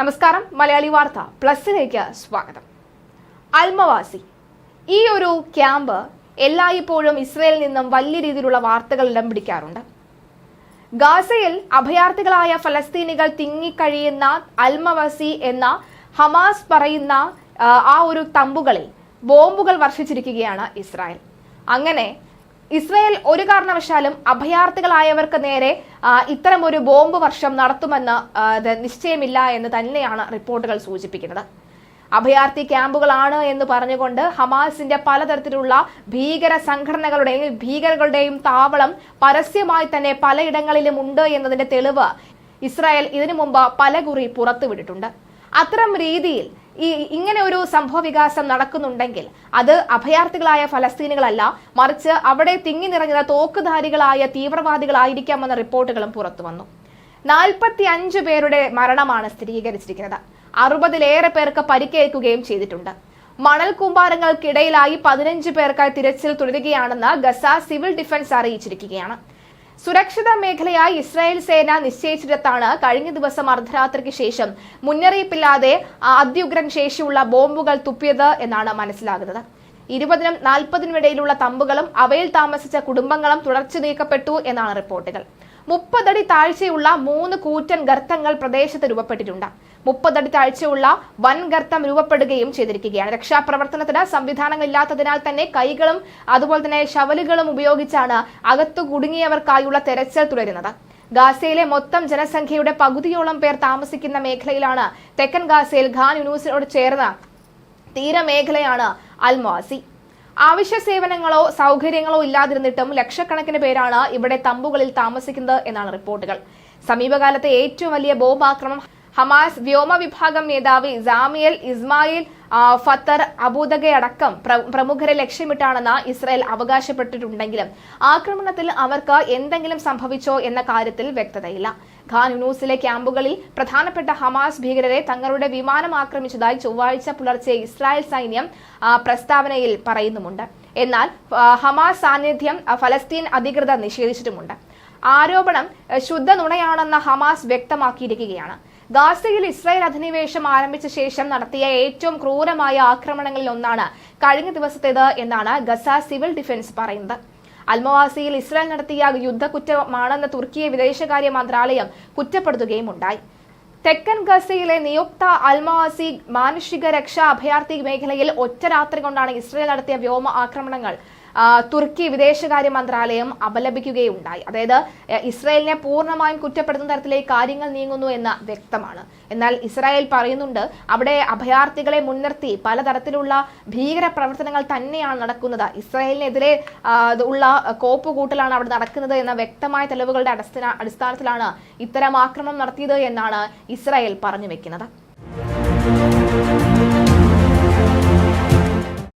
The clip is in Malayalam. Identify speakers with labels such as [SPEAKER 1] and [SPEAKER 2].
[SPEAKER 1] നമസ്കാരം മലയാളി വാർത്ത പ്ലസിലേക്ക് സ്വാഗതം. അൽമവാസി. ഈ ഒരു ക്യാമ്പ് എല്ലായ്പ്പോഴും ഇസ്രയേലിൽ നിന്നും വലിയ രീതിയിലുള്ള വാർത്തകൾ ഇടം പിടിക്കാറുണ്ട്. ഗാസയിൽ അഭയാർത്ഥികളായ ഫലസ്തീനികൾ തിങ്ങിക്കഴിയുന്ന അൽമവാസി എന്ന ഹമാസ് പറയുന്ന ആ, ഒരു തമ്പുകളിൽ ബോംബുകൾ വർഷിച്ചിരിക്കുകയാണ് ഇസ്രായേൽ. അങ്ങനെ ഇസ്രായേൽ ഒരു കാരണവശാലും അഭയാർത്ഥികളായവർക്ക് നേരെ ഇത്തരം ഒരു ബോംബ് വർഷം നടത്തുമെന്ന് നിശ്ചയമില്ല എന്ന് തന്നെയാണ് റിപ്പോർട്ടുകൾ സൂചിപ്പിക്കുന്നത്. അഭയാർത്ഥി ക്യാമ്പുകളാണ് എന്ന് പറഞ്ഞുകൊണ്ട് ഹമാസിന്റെ പലതരത്തിലുള്ള ഭീകര സംഘടനകളുടെയും ഭീകരകളുടെയും താവളം പരസ്യമായി തന്നെ പലയിടങ്ങളിലും ഉണ്ട് എന്നതിന്റെ തെളിവ് ഇസ്രായേൽ ഇതിനു മുമ്പ് പലകുറി പുറത്തുവിട്ടിട്ടുണ്ട്. അത്തരം രീതിയിൽ ഈ ഇങ്ങനെ ഒരു സംഭവ വികാസം നടക്കുന്നുണ്ടെങ്കിൽ അത് അഭയാർത്ഥികളായ ഫലസ്തീനുകളല്ല മറിച്ച് അവിടെ തിങ്ങി നിറഞ്ഞത് തോക്കുധാരികളായ തീവ്രവാദികളായിരിക്കാമെന്ന റിപ്പോർട്ടുകളും പുറത്തു വന്നു. നാൽപ്പത്തി അഞ്ച് പേരുടെ മരണമാണ് സ്ഥിരീകരിച്ചിരിക്കുന്നത്. അറുപതിലേറെ പേർക്ക് പരിക്കേൽക്കുകയും ചെയ്തിട്ടുണ്ട്. മണൽ കൂമ്പാരങ്ങൾക്കിടയിലായി പതിനഞ്ച് പേർക്കായി തിരച്ചിൽ തുടരുകയാണെന്ന് ഗസ സിവിൽ ഡിഫൻസ് അറിയിച്ചിരിക്കുകയാണ്. സുരക്ഷിത മേഖലയായി ഇസ്രായേൽ സേന നിശ്ചയിച്ചിടത്താണ് കഴിഞ്ഞ ദിവസം അർദ്ധരാത്രിക്ക് ശേഷം മുന്നറിയിപ്പില്ലാതെ അത്യുഗ്രൻ ശേഷിയുള്ള ബോംബുകൾ തുപ്പിയത് എന്നാണ് മനസ്സിലാകുന്നത്. ഇരുപതിനും നാൽപ്പതിനും ഇടയിലുള്ള തമ്പുകളും അവയിൽ താമസിച്ച കുടുംബങ്ങളും തുടർച്ചു നീക്കപ്പെട്ടു എന്നാണ് റിപ്പോർട്ടുകൾ. മുപ്പതടി താഴ്ചയുള്ള മൂന്ന് കൂറ്റൻ ഗർത്തങ്ങൾ പ്രദേശത്ത് രൂപപ്പെട്ടിട്ടുണ്ട്. മുപ്പതടി താഴ്ചയുള്ള വൻ ഗർത്തം രൂപപ്പെടുകയും ചെയ്തിരിക്കുകയാണ്. രക്ഷാപ്രവർത്തനത്തിന് സംവിധാനങ്ങളില്ലാത്തതിനാൽ തന്നെ കൈകളും അതുപോലെ തന്നെ ശവലുകളും ഉപയോഗിച്ചാണ് അകത്തു കുടുങ്ങിയവർക്കായുള്ള തെരച്ചിൽ തുടരുന്നത്. ഗാസയിലെ മൊത്തം ജനസംഖ്യയുടെ പകുതിയോളം പേർ താമസിക്കുന്ന മേഖലയിലാണ് തെക്കൻ ഗാസയിൽ ഖാൻ യൂണിവേഴ്സിറ്റിയോട് ചേർന്ന തീരമേഖലയാണ് അൽമാസി അവശ്യ സേവനങ്ങളോ സൗകര്യങ്ങളോ ഇല്ലാതിരുന്നിട്ടും ലക്ഷക്കണക്കിന് പേരാണ് ഇവിടെ തമ്പുകളിൽ താമസിക്കുന്നത് എന്നാണ് റിപ്പോർട്ടുകൾ. സമീപകാലത്തെ ഏറ്റവും വലിയ ബോംബ് ആക്രമണം ഹമാസ് വ്യോമ വിഭാഗം മേധാവി ജാമിയൽ ഇസ്മായിൽ ഫത്തർ അബൂദഗെ അടക്കം പ്രമുഖരെ ലക്ഷ്യമിട്ടാണെന്ന് ഇസ്രായേൽ അവകാശപ്പെട്ടിട്ടുണ്ടെങ്കിലും ആക്രമണത്തിൽ അവർക്ക് എന്തെങ്കിലും സംഭവിച്ചോ എന്ന കാര്യത്തിൽ വ്യക്തതയില്ല. ഖാൻ യൂണൂസിലെ ക്യാമ്പുകളിൽ പ്രധാനപ്പെട്ട ഹമാസ് ഭീകരരെ തങ്ങളുടെ വിമാനം ആക്രമിച്ചതായി ചൊവ്വാഴ്ച പുലർച്ചെ ഇസ്രായേൽ സൈന്യം പ്രസ്താവനയിൽ പറയുന്നുമുണ്ട്. എന്നാൽ ഹമാസ് സാന്നിധ്യം ഫലസ്തീൻ അധികൃതർ നിഷേധിച്ചിട്ടുമുണ്ട്. ആരോപണം ശുദ്ധ നുണയാണെന്ന് ഹമാസ് വ്യക്തമാക്കിയിരിക്കുകയാണ്. ഗാസയിൽ ഇസ്രായേൽ അധിനിവേശം ആരംഭിച്ച ശേഷം നടത്തിയ ഏറ്റവും ക്രൂരമായ ആക്രമണങ്ങളിൽ ഒന്നാണ് കഴിഞ്ഞ ദിവസത്തേത് എന്നാണ് ഗസ സിവിൽ ഡിഫൻസ് പറയുന്നത്. അൽമവാസിയിൽ ഇസ്രായേൽ നടത്തിയ യുദ്ധക്കുറ്റമാണെന്ന് തുർക്കിയെ വിദേശകാര്യ മന്ത്രാലയം കുറ്റപ്പെടുത്തുകയും ഉണ്ടായി. തെക്കൻ ഗസയിലെ നിയുക്ത അൽമവാസി മാനുഷിക രക്ഷാ അഭയാർത്ഥി മേഖലയിൽ ഒറ്റ രാത്രി കൊണ്ടാണ് ഇസ്രായേൽ നടത്തിയ വ്യോമ ആക്രമണങ്ങൾ തുർക്കി വിദേശകാര്യ മന്ത്രാലയം അപലപിക്കുകയുണ്ടായി. അതായത് ഇസ്രായേലിനെ പൂർണമായും കുറ്റപ്പെടുത്തുന്ന തരത്തിലേക്ക് കാര്യങ്ങൾ നീങ്ങുന്നു എന്ന് വ്യക്തമാണ്. എന്നാൽ ഇസ്രായേൽ പറയുന്നുണ്ട് അവിടെ അഭയാർത്ഥികളെ മുൻനിർത്തി പലതരത്തിലുള്ള ഭീകര പ്രവർത്തനങ്ങൾ തന്നെയാണ് നടക്കുന്നത്. ഇസ്രായേലിനെതിരെ ഉള്ള കോപ്പുകൂട്ടലാണ് അവിടെ നടക്കുന്നത് എന്ന വ്യക്തമായ തെളിവുകളുടെ അടിസ്ഥാന അടിസ്ഥാനത്തിലാണ് ഇത്തരം ആക്രമണം നടത്തിയത് എന്നാണ് ഇസ്രായേൽ പറഞ്ഞു വെക്കുന്നത്.